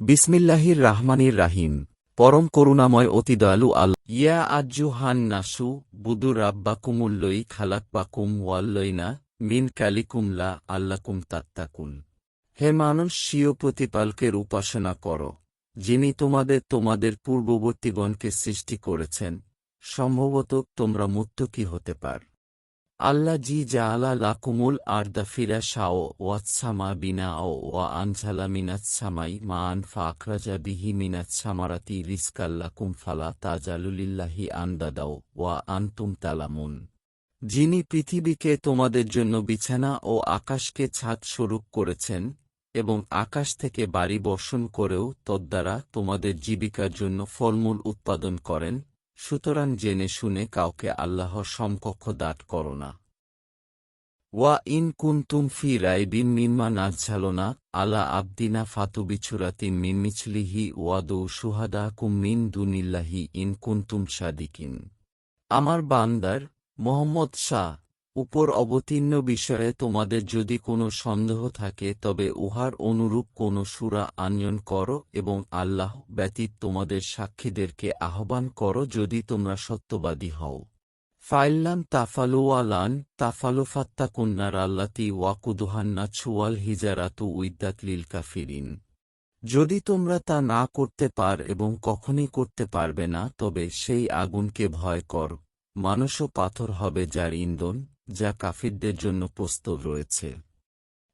বিসমিল্লাহির রাহমানির রাহিম। পরম করুণাময় অতি দয়ালু আল ইয়া আজ্জুহান নাসু বুদু রাব্বা কুমুল্লই রাব্বাকুমুল্লই খালাকবাকুম ওয়াল্লইনা মিন কালিকুমলা আল্লাকুম তাত্তাকুন। হে মানুষ স্বীয় প্রতিপালকের উপাসনা কর, যিনি তোমাদের তোমাদের পূর্ববর্তীগণকে সৃষ্টি করেছেন, সম্ভবত তোমরা মুত্তকি হতে পার। আল্লাহ জি জাআলা লাকুমুল ফিরা শাও ওয়াৎসামা বিনা ও ওয়া আনঝালা মিনাত সামাই মা আখরাজা বিহি মিনাত সামারাতি রিস্কাল্লাকুম ফালা তাজালুলিল্লাহি আন্দাদাও ওয়া আনতুম তালামুন। যিনি পৃথিবীকে তোমাদের জন্য বিছানা ও আকাশকে ছাদ স্বরূপ করেছেন এবং আকাশ থেকে বাড়ি বর্ষণ করেও তদ্বারা তোমাদের জীবিকার জন্য ফলমূল উৎপাদন করেন সুতরাং জেনে শুনে কাউকে আল্লাহ সমকক্ষ দাঁত করো না। ওয়া ইন কুন্তুম ফি রাইবিন মিম্মা না আলা আবদিনা ফাতু বিছুরাতি মিন মিছলিহি ওয়াদৌ সুহাদা কুম মিন দুনিল্লাহি ইন কুন্তুম সাদিকিন। আমার বান্দার মোহাম্মদ শাহ উপর অবতীর্ণ বিষয়ে তোমাদের যদি কোনো সন্দেহ থাকে, তবে উহার অনুরূপ কোনো সুরা আনয়ন করো এবং আল্লাহ ব্যতীত তোমাদের সাক্ষীদেরকে আহ্বান করো যদি তোমরা সত্যবাদী হও। ফাইল্লান তাফালু আলান তাফালু ফাত্তা কন্যার আল্লাতি ওয়াকুদুহান্না ছুয়াল হিজারাতু উইদ্দাত লিল কাফিরিন। যদি তোমরা তা না করতে পার এবং কখনই করতে পারবে না, তবে সেই আগুনকে ভয় কর। মানুষও পাথর হবে যার ইন্ধন। যা কাফিরদের জন্য প্রস্তুত রয়েছে।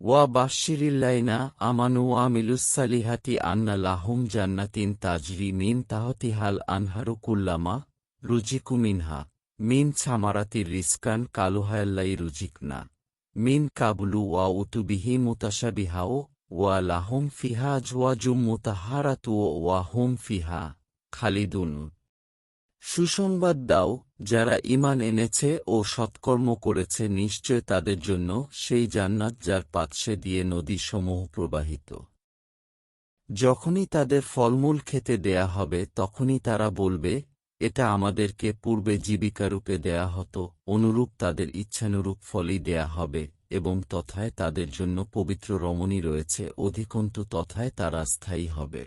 ওয়া বাশিরিল্লাইনা আমানু আমিলুসালিহাতি আন্না লাহুম জান্নাতিন তাজরি মিন তাহতিহাল আনহারু কুল্লামা রুজিকু মিনহা, মিন ছামারাতির রিস্কান কালুহায়াল্লাই রুজিকনা, মিন কাবলু ওয়া উতুবিহি মুতাশাবিহাও, ওয়া লাহুম ফিহা জোয়াজুম মুতাহারাতু ওয়া হুম ফিহা খালিদুন। সুসংবাদ দাও, যারা ইমান এনেছে ও সৎকর্ম করেছে, নিশ্চয় তাদের জন্য সেই জান্নাত যার পাৎসে দিয়ে নদীসমূহ প্রবাহিত। যখনই তাদের ফলমূল খেতে দেয়া হবে, তখনই তারা বলবে, এটা আমাদেরকে পূর্বে জীবিকারূপে দেয়া হতো, অনুরূপ তাদের ইচ্ছানুরূপ ফলই দেয়া হবে, এবং তথায় তাদের জন্য পবিত্র রমণী রয়েছে, অধিকন্তু তথায় তারা স্থায়ী হবে।